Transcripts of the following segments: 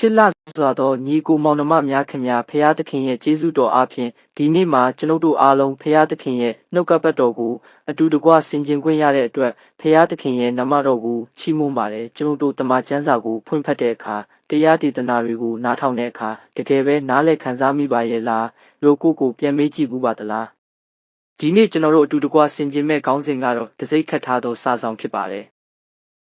ချစ်လစွာသောညီကိုမောင်နှမများခင်များဖရာသခင်ရဲ့ကျေးဇူးတော်အားဖြင့်ဒီနေ့မှာကျွန်ုပ်တို့အားလုံးဖရာသခင်ရဲ့နှုတ်ကပတ်တော်ကိုအတူတကွဆင်ခြင်ခွင့်ရတဲ့အတွက်ဖရာသခင်ရဲ့နာမတော်ကိုချီးမွမ်းပါတယ်ကျွန်ုပ်တို့တမန်ကျမ်းစာကိုဖွင့်ဖတ်တဲ့အခါတရားဒေသနာတွေကိုနားထောင်တဲ့အခါတကယ်ပဲနားလည်ခံစားမိပါရဲ့လားလို့ကိုယ့်ကိုပြန်မေးကြည့်ဘူးပါသလားဒီနေ့ကျွန်တော်တို့အတူတကွဆင်ခြင်မဲ့ခေါင်းစဉ်ကတော့တစိ့ခတ်ထားသောစာဆောင်ဖြစ်ပါတယ်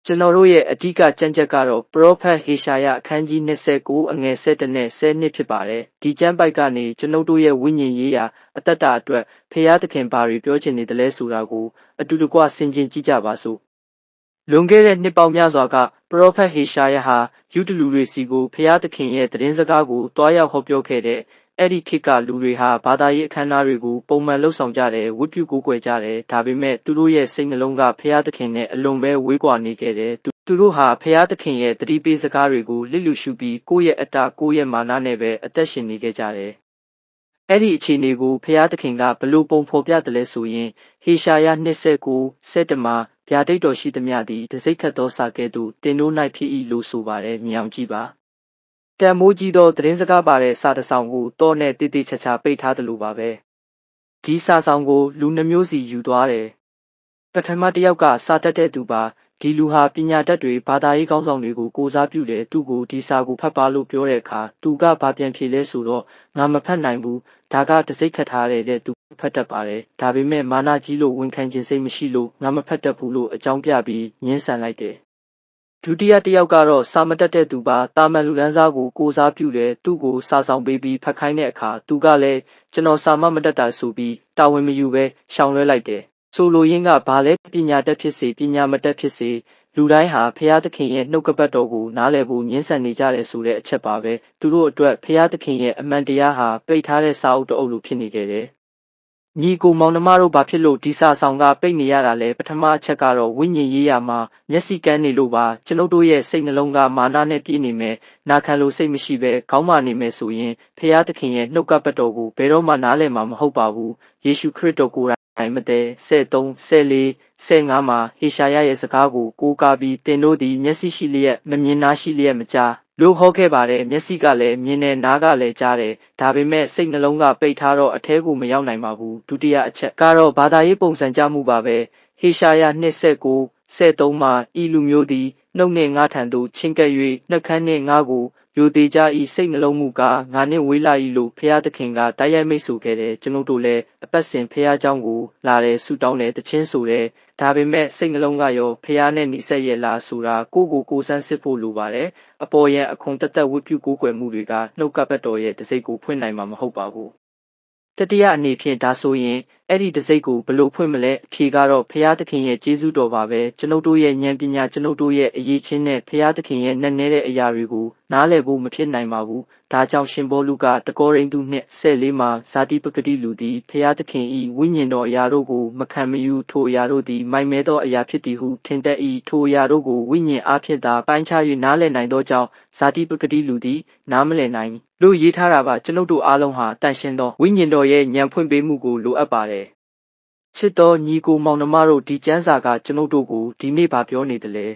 ကျွန်တော်တို့ရဲ့အဓိကကြံချက်ကတော့ Prophet ဟေရှာယအခန်းကြီး29အငယ်7နဲ့10ဖြစ်ပါတယ်။ဒီကျမ်းပိုက်ကနေကျွန်ုပ်တို့ရဲ့ဝိညာဉ်ရေးရာအတ္တတာအတွက်ဖျားသခင်ဘာတွေပြောချင်နေတယ်လဲဆိုတာကိုအတူတကွဆင်ခြင်ကြည့်ကြပါစို့။လွန်ခဲ့တဲ့နှစ်ပေါင်းများစွာက Prophet ဟေရှာယဟာယူဒလူတွေစီကိုဖျားသခင်ရဲ့သတင်းစကားကိုတွားရောက်ဟောပြောခဲ့တဲ့ အဲ့ဒီခေတ်ကလူတွေဟာဘာသာရေးအခမ်းအနားတွေကိုပုံမှန်လှုပ်ဆောင်ကြတယ်ဝတ်ပြုကိုးကွယ်ကြတယ်ဒါပေမဲ့သူတို့ရဲ့စိတ်နှလုံးကဖျားသခင်နဲ့အလွန်ပဲဝေးကွာနေခဲ့တယ်သူသူတို့ဟာဖျားသခင်ရဲ့တတိပေးစကားတွေကိုလစ်လူရှုပြီးကိုယ့်ရဲ့အတ္တကိုယ့်ရဲ့မာနနဲ့ပဲအသက်ရှင်နေခဲ့ကြတယ်အဲ့ဒီအခြေအနေကိုဖျားသခင်ကဘလို့ပုံဖော်ပြတယ်လဲဆိုရင်ဟေရှာယ29 7မှာဗျာဒိတ်တော်ရှိသမျှသည်တစိ့ခတ်သောစာကဲ့သို့တင်တို့၌ဖြစ်၏လို့ဆိုပါတယ်မြောင်ကြည့်ပါ တန်မိုးကြီးသော သတင်းစကားပါတဲ့ စာတစ်စောင်ကိုတော့နဲ့တိတိချာချာ ပိတ်ထားတယ်လို့ပါပဲ ဒီစာဆောင်ကို လူနှမျိုးစီ ယူသွားတယ် ပထမတစ်ယောက်က စာတတ်တဲ့သူပါ ဒီလူဟာ ပညာတတ်တွေ ဘာသာရေးကောင်းဆောင်တွေကို ကိုစားပြုတယ် သူ့ကို ဒီစာကို ဖတ်ပါလို့ ပြောတဲ့အခါ သူက ဘာပြန်ဖြေလဲဆိုတော့ ငါမဖတ်နိုင်ဘူး ဒါကတစိ့ခတ်ထားတဲ့ သူ ဖတ်တတ်ပါတယ် ဒါပေမဲ့ မာနကြီးလို့ ဝန်ခံခြင်းစိတ်မရှိလို့ ငါမဖတ်တတ်ဘူးလို့ အကြောင်းပြပြီးညှင်းဆန်လိုက်တယ် ဒုတိယတစ်ယောက်ကတော့ စာမတက်တဲ့သူပါတာမန်လူလန်းစားကို ကိုစားပြုတယ် သူ့ကို စာဆောင်ပေးပြီး ဖတ်ခိုင်းတဲ့အခါ သူကလည်း ကျွန်တော် စာမမတက်တာဆိုပြီး တာဝန်မယူဘဲ ရှောင်လွှဲလိုက်တယ် ဆိုလိုရင်းက ဘာလဲပညာတတ်ဖြစ်စေ ပညာမတတ်ဖြစ်စေ လူတိုင်းဟာဖရာသခင်ရဲ့ နှုတ်ကပတ်တော်ကို နားလည်ဖို့ညှင်းဆန်နေကြတယ်ဆိုတဲ့ အချက်ပါပဲ သူတို့အတွက်ဖရာသခင်ရဲ့ အမှန်တရားဟာ ပိတ်ထားတဲ့ စာအုပ်တအုပ်လို ဖြစ်နေခဲ့တယ် ညီကိုမောင်နှမတို့ဘာဖြစ်လို့ဒီစာဆောင်ကပိတ်နေရတာလဲပထမအချက်ကတော့ဝိညာဉ်ရေးရာမှာမျက်စိကန်းနေလို့ပါကျွန်ုပ်တို့ရဲ့စိတ်နှလုံးကမာနနဲ့ပြည့်နေမယ်နာခံလို့စိတ်မရှိပဲခေါင်းမာနေမယ်ဆိုရင်ဖရာသခင်ရဲ့နှုတ်ကပတ်တော်ကိုဘယ်တော့မှနားလည်မှာမဟုတ်ပါဘူးယေရှုခရစ်တော်ကိုယ်တိုင်မတဲ73 74 15မှာဟေရှာယရဲ့စကားကိုကိုးကားပြီးတင်တို့သည်မျက်စိရှိလျက်မမြင်နာရှိလျက်မကြား လို့ဟောခဲ့ပါတယ်မျက်စိကလည်းမြင်တယ်နားကလည်းကြားတယ်ဒါပေမဲ့စိတ်နှလုံးကပိတ်ထားတော့အထဲကိုမရောက်နိုင်ပါဘူးဒုတိယအချက်ကတော့ဘာသာရေးပုံစံကြမှုပါပဲဟေရှာယ29 73မှာဤလူမျိုးသည်နှုတ်နှင့်ငါထံသို့ချင်းကပ်၍နှုတ်ခမ်းနှင့်ငါကို ယိုသေးကြဤစိတ်နှလုံးမူကားငါနှင့်ဝေးလာ၏လို့ဖျားသခင်ကတိုက်ရိုက်မိတ်ဆိုခဲ့တယ်ကျွန်ုပ်တို့လည်းအပတ်စဉ်ဖျားเจ้าကိုလာတယ်ဆူတောင်းတယ်တခြင်းဆိုတယ်ဒါပေမဲ့စိတ်နှလုံးကရောဖျားနဲ့နှိစက်ရဲ့လားဆိုတာကိုကိုကိုစမ်းစစ်ဖို့လိုပါတယ်အပေါ်ယံအခွန်တက်တက်ဝတ်ပြုကိုးကွယ်မှုတွေကနှုတ်ကပတ်တော်ရဲ့တစိ့ကိုဖွင့်နိုင်မှာမဟုတ်ပါဘူးတတိယအနေဖြင့်ဒါဆိုရင် အဲ့ဒီတစိ့ကိုဘလို့ဖွင့်မလဲအဖြေကတော့ဖရာသခင်ရဲ့ကျေးဇူးတော်ပါပဲကျွန်ုပ်တို့ရဲ့ဉာဏ်ပညာကျွန်ုပ်တို့ရဲ့အရေးချင်းနဲ့ဖရာသခင်ရဲ့နှက်နဲတဲ့အရာတွေကိုနားလည်ဖို့မဖြစ်နိုင်ပါဘူးဒါကြောင့်ရှင်ဘောလူကတကောရိန္သုနှစ်14မှာဇာတိပဂတိလူသည်ဖရာသခင်၏ဝိညာဉ်တော်အရာတို့ကိုမခံမယူထိုအရာတို့သည်မိုင်မဲသောအရာဖြစ်သည်ဟုထင်တတ်၏ထိုအရာတို့ကိုဝိညာဉ်အားဖြင့်သာပိုင်းခြား၍နားလည်နိုင်သောကြောင့်ဇာတိပဂတိလူသည်နားမလည်နိုင်လို့ရေးထားတာပါကျွန်ုပ်တို့အားလုံးဟာတန်ရှင်သောဝိညာဉ်တော်ရဲ့ဉာဏ်ဖွင့်ပေးမှုကိုလိုအပ်ပါတယ် ချစ်တော်ညီကိုမောင်နှမတို့ဒီကျမ်းစာကကျွန်ုပ်တို့ကိုဒီနေ့ဗာပြောနေတယ်လေ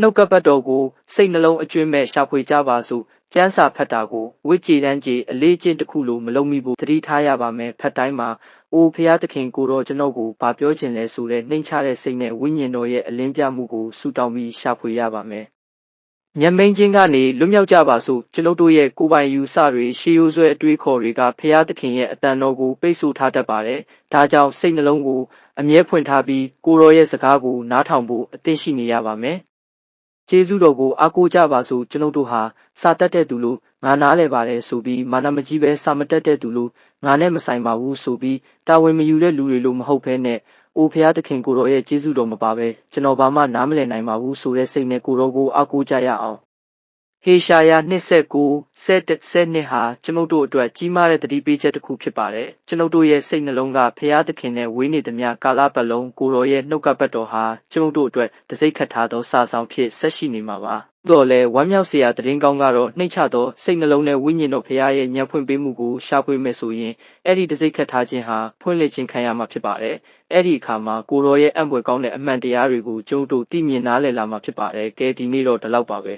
နှုတ်ကပတ်တော်ကိုစိတ်နှလုံးအကျွင့်မဲ့ရှာဖွေကြပါစို့ကျမ်းစာဖတ်တာကိုဝိကြည်တန်းကြီးအလေးကျင့်တစ်ခုလိုမလုံးမိဘူးသတိထားရပါမယ်ဖတ်တိုင်းမှာအိုဖျားသခင်ကိုတော်ကျွန်ုပ်ကိုဗာပြောခြင်းလဲဆိုတဲ့နှိမ်ချတဲ့စိတ်နဲ့ဝိညာဉ်တော်ရဲ့အလင်းပြမှုကိုဆူတောင်းပြီးရှာဖွေရပါမယ် ညမိန်ချင်းကနေလွတ်မြောက်ကြပါစို့ကျွန်ုပ်တို့ရဲ့ကိုယ်ပိုင်ယူဆတွေရှေးရိုးဆွဲအတွေးခေါ်တွေကဖျားသခင်ရဲ့အတန်တော်ကိုပိတ်ဆို့ထားတတ်ပါတယ်။ဒါကြောင့်စိတ်နှလုံးကိုအမြဲဖွင့်ထားပြီးကိုရောရဲ့စကားကိုနားထောင်ဖို့အသင့်ရှိနေရပါမယ်။ကျေးဇူးတော်ကိုအားကိုးကြပါစို့ကျွန်ုပ်တို့ဟာစာတတ်တဲ့သူလို့ငါနားလဲပါတယ်ဆိုပြီးမာနမကြီးပဲစာမတတ်တဲ့သူလို့ငါနဲ့မဆိုင်ပါဘူးဆိုပြီးတာဝန်မယူတဲ့လူတွေလို့မဟုတ်ဘဲနဲ့ အိုဖျားသခင်ကိုတော်ရဲ့ကျေးဇူးတော်မပါပဲကျွန်တော်ဘာမှနားမလည်နိုင်ပါဘူးဆိုတဲ့စိတ်နဲ့ကိုတော်ကိုအားကိုးကြရအောင်ဟေရှာယ29 7ဟာကျွန်ုပ်တို့အတွက်ကြီးမားတဲ့တတိပေးချက်တစ်ခုဖြစ်ပါတယ်ကျွန်ုပ်တို့ရဲ့စိတ်နှလုံးကဖျားသခင်နဲ့ဝေးနေသမျှကာလပတ်လုံးကိုတော်ရဲ့နှုတ်ကပတ်တော်ဟာကျွန်ုပ်တို့အတွက်တစိ့ခတ်ထားသောစာဆောင်ဖြစ်ဆက်ရှိနေမှာပါ တော့လေဝမ်းမြောက်စရာသတင်းကောင်းကတော့နှိမ့်ချသောစိတ်နှလုံးနဲ့ဝိညာဉ်တော်ဖရားရဲ့ဉာဏ်ဖွင့်ပေးမှုကိုရှာဖွေမယ်ဆိုရင်အဲ့ဒီတစိ့ခတ်ထားခြင်းဟာဖွင့်လှစ်ခြင်းခံရမှာဖြစ်ပါတယ်အဲ့ဒီအခါမှာကိုတော်ရဲ့အံ့ဖွယ်ကောင်းတဲ့အမှန်တရားတွေကိုကျုံ့တို့သိမြင်နားလည်လာမှာဖြစ်ပါတယ်ကဲဒီနေ့တော့ဒီလောက်ပါပဲ